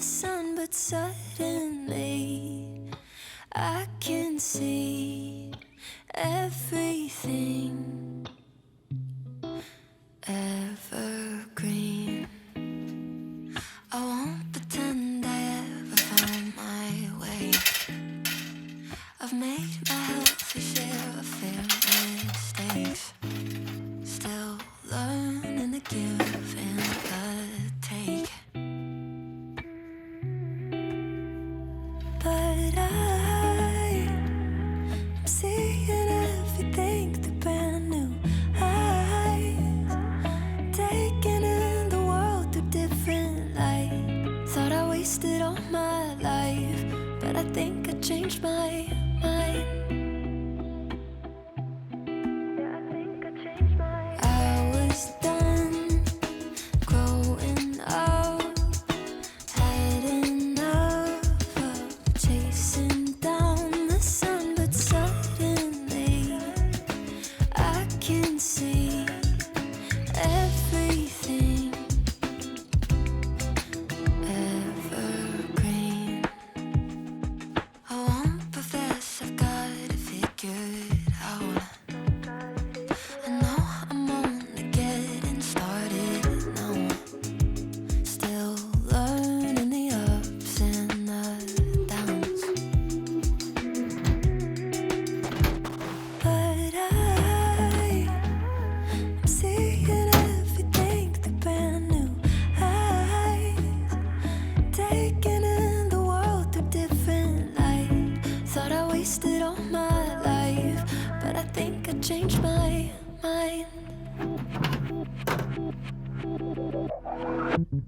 sun, but suddenly I can see everything evergreen. I won't pretend I ever found my way. I've made my healthy share.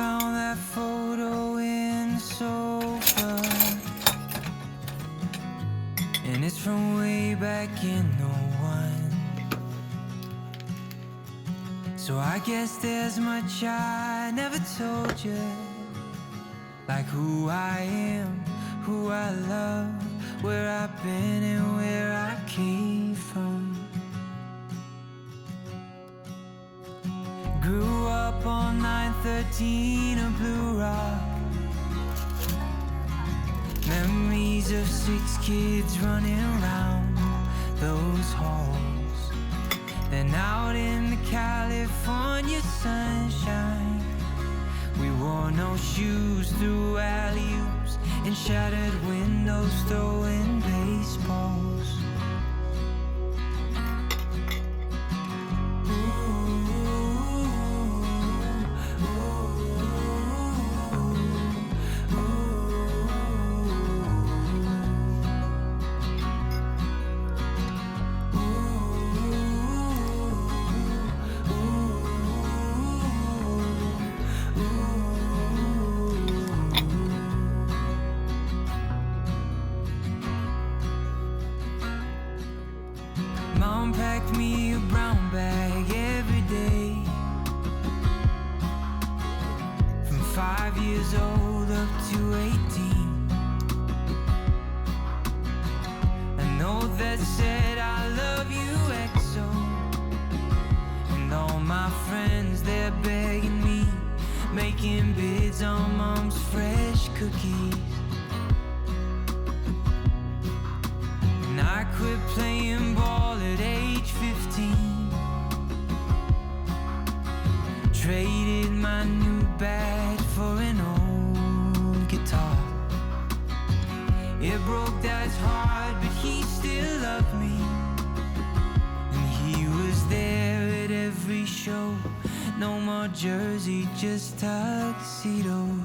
found that photo in the sofa. And it's from way back in 01. So I guess there's much I never told you. Like who I am, who I love, where I've been and where I came up on 913 of Blue Rock. Memories of six kids running around those halls. Then out in the California sunshine, we wore no shoes through alley oops and shattered windows throwing five years old up to 18. A note that said, I love you, EXO. And all my friends, they're begging me, making bids on mom's fresh cookies. And I quit playing ball at age 15. Traded my new bat heart, but he still loved me. And he was there at every show. No more jersey, just tuxedos.